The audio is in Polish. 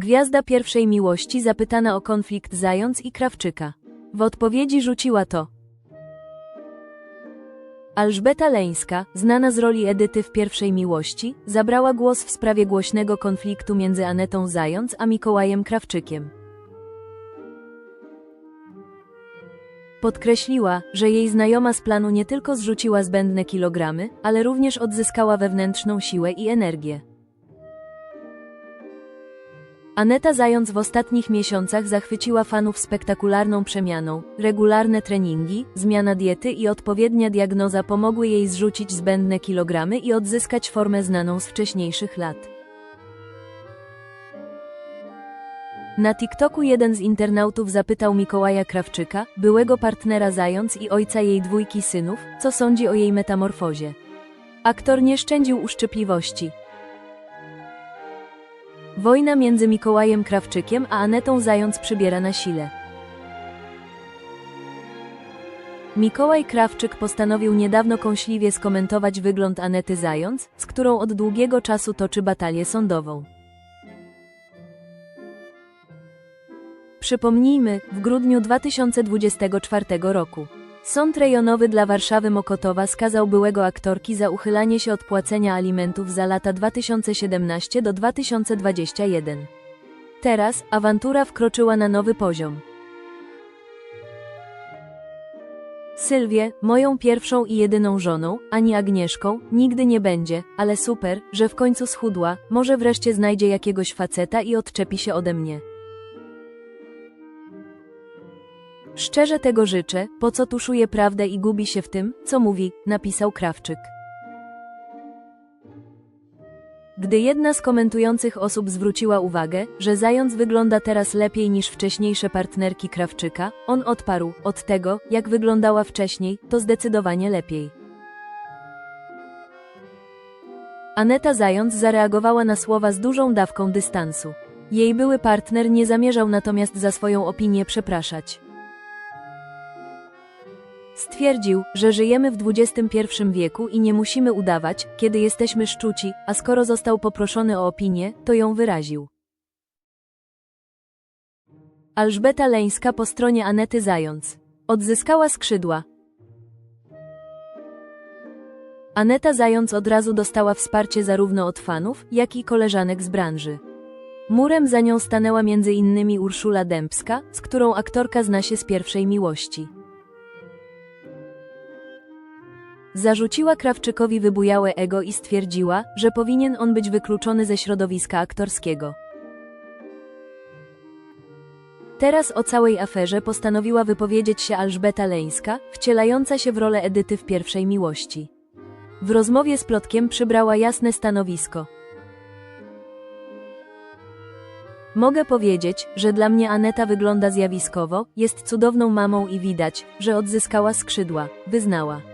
Gwiazda pierwszej miłości zapytana o konflikt Zając i Krawczyka. W odpowiedzi rzuciła to. Alżbeta Leńska, znana z roli Edyty w pierwszej miłości, zabrała głos w sprawie głośnego konfliktu między Anetą Zając a Mikołajem Krawczykiem. Podkreśliła, że jej znajoma z planu nie tylko zrzuciła zbędne kilogramy, ale również odzyskała wewnętrzną siłę i energię. Aneta Zając w ostatnich miesiącach zachwyciła fanów spektakularną przemianą. Regularne treningi, zmiana diety i odpowiednia diagnoza pomogły jej zrzucić zbędne kilogramy i odzyskać formę znaną z wcześniejszych lat. Na TikToku jeden z internautów zapytał Mikołaja Krawczyka, byłego partnera Zając i ojca jej dwójki synów, co sądzi o jej metamorfozie. Aktor nie szczędził uszczypliwości. Wojna między Mikołajem Krawczykiem a Anetą Zając przybiera na sile. Mikołaj Krawczyk postanowił niedawno kąśliwie skomentować wygląd Anety Zając, z którą od długiego czasu toczy batalię sądową. Przypomnijmy, w grudniu 2024 roku Sąd rejonowy dla Warszawy Mokotowa skazał byłego aktorki za uchylanie się od płacenia alimentów za lata 2017 do 2021. Teraz awantura wkroczyła na nowy poziom. Sylwię, moją pierwszą i jedyną żoną, ani Agnieszką, nigdy nie będzie, ale super, że w końcu schudła, może wreszcie znajdzie jakiegoś faceta i odczepi się ode mnie. Szczerze tego życzę, po co tuszuje prawdę i gubi się w tym, co mówi, napisał Krawczyk. Gdy jedna z komentujących osób zwróciła uwagę, że zając wygląda teraz lepiej niż wcześniejsze partnerki Krawczyka, on odparł, od tego, jak wyglądała wcześniej, to zdecydowanie lepiej. Aneta Zając zareagowała na słowa z dużą dawką dystansu. Jej były partner nie zamierzał natomiast za swoją opinię przepraszać. Stwierdził, że żyjemy w XXI wieku i nie musimy udawać, kiedy jesteśmy szczuci, a skoro został poproszony o opinię, to ją wyraził. Alżbeta Leńska po stronie Anety Zając. Odzyskała skrzydła. Aneta Zając od razu dostała wsparcie zarówno od fanów, jak i koleżanek z branży. Murem za nią stanęła innymi Urszula Dębska, z którą aktorka zna się z pierwszej miłości. Zarzuciła Krawczykowi wybujałe ego i stwierdziła, że powinien on być wykluczony ze środowiska aktorskiego. Teraz o całej aferze postanowiła wypowiedzieć się Alżbeta Leńska, wcielająca się w rolę Edyty w pierwszej miłości. W rozmowie z Plotkiem przybrała jasne stanowisko. Mogę powiedzieć, że dla mnie Aneta wygląda zjawiskowo, jest cudowną mamą i widać, że odzyskała skrzydła, wyznała.